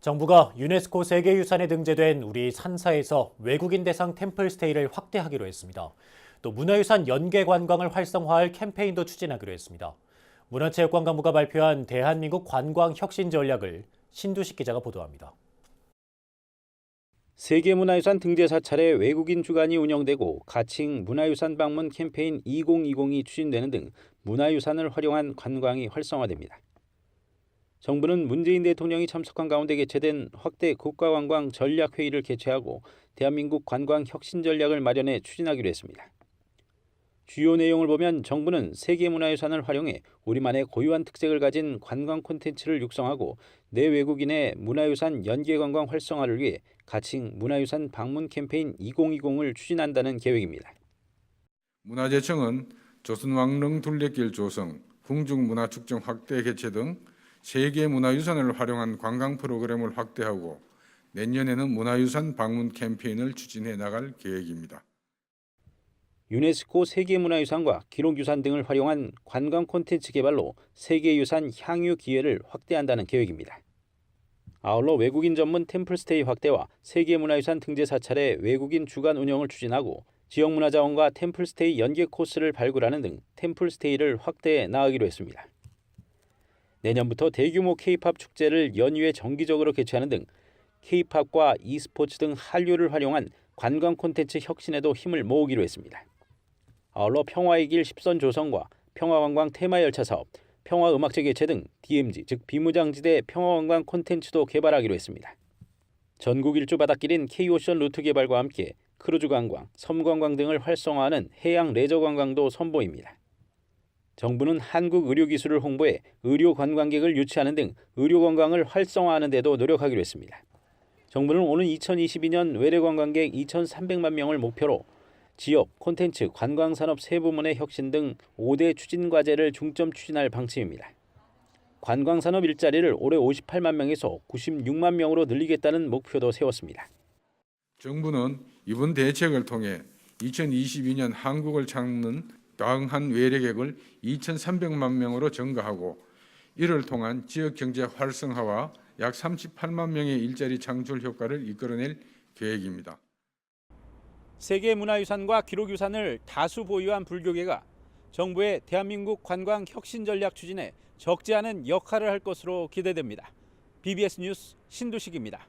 정부가 유네스코 세계유산에 등재된 우리 산사에서 외국인 대상 템플스테이를 확대하기로 했습니다. 또 문화유산 연계 관광을 활성화할 캠페인도 추진하기로 했습니다. 문화체육관광부가 발표한 대한민국 관광 혁신 전략을 신두식 기자가 보도합니다. 세계문화유산 등재 사찰에 외국인 주관이 운영되고 가칭 문화유산 방문 캠페인 2020이 추진되는 등 문화유산을 활용한 관광이 활성화됩니다. 정부는 문재인 대통령이 참석한 가운데 개최된 확대 국가관광 전략회의를 개최하고 대한민국 관광 혁신 전략을 마련해 추진하기로 했습니다. 주요 내용을 보면 정부는 세계문화유산을 활용해 우리만의 고유한 특색을 가진 관광 콘텐츠를 육성하고 내외국인의 문화유산 연계관광 활성화를 위해 가칭 문화유산 방문 캠페인 2020을 추진한다는 계획입니다. 문화재청은 조선왕릉 둘레길 조성, 궁중문화축제 확대 개최 등 세계 문화유산을 활용한 관광 프로그램을 확대하고 내년에는 문화유산 방문 캠페인을 추진해 나갈 계획입니다. 유네스코 세계문화유산과 기록유산 등을 활용한 관광 콘텐츠 개발로 세계유산 향유 기회를 확대한다는 계획입니다. 아울러 외국인 전문 템플스테이 확대와 세계문화유산 등재 사찰의 외국인 주간 운영을 추진하고 지역문화자원과 템플스테이 연계 코스를 발굴하는 등 템플스테이를 확대해 나가기로 했습니다. 내년부터 대규모 K-팝 축제를 연휴에 정기적으로 개최하는 등 K-팝과 e스포츠 등 한류를 활용한 관광 콘텐츠 혁신에도 힘을 모으기로 했습니다. 아울러 평화의 길 10선 조성과 평화관광 테마열차 사업, 평화음악제 개최 등 DMZ 즉 비무장지대 평화관광 콘텐츠도 개발하기로 했습니다. 전국 일주 바닷길인 K오션 루트 개발과 함께 크루즈 관광, 섬 관광 등을 활성화하는 해양 레저 관광도 선보입니다. 정부는 한국 의료 기술을 홍보해 의료 관광객을 유치하는 등 의료 관광을 활성화하는 데도 노력하기로 했습니다. 정부는 오는 2022년 외래 관광객 2,300만 명을 목표로 지역, 콘텐츠, 관광산업 세 부문의 혁신 등 5대 추진 과제를 중점 추진할 방침입니다. 관광산업 일자리를 올해 58만 명에서 96만 명으로 늘리겠다는 목표도 세웠습니다. 정부는 이번 대책을 통해 2022년 한국을 찾는 다양한 외래객을 2,300만 명으로 증가하고 이를 통한 지역 경제 활성화와 약 38만 명의 일자리 창출 효과를 이끌어낼 계획입니다. 세계 문화유산과 기록유산을 다수 보유한 불교계가 정부의 대한민국 관광 혁신 전략 추진에 적지 않은 역할을 할 것으로 기대됩니다. BBS 뉴스 신두식입니다.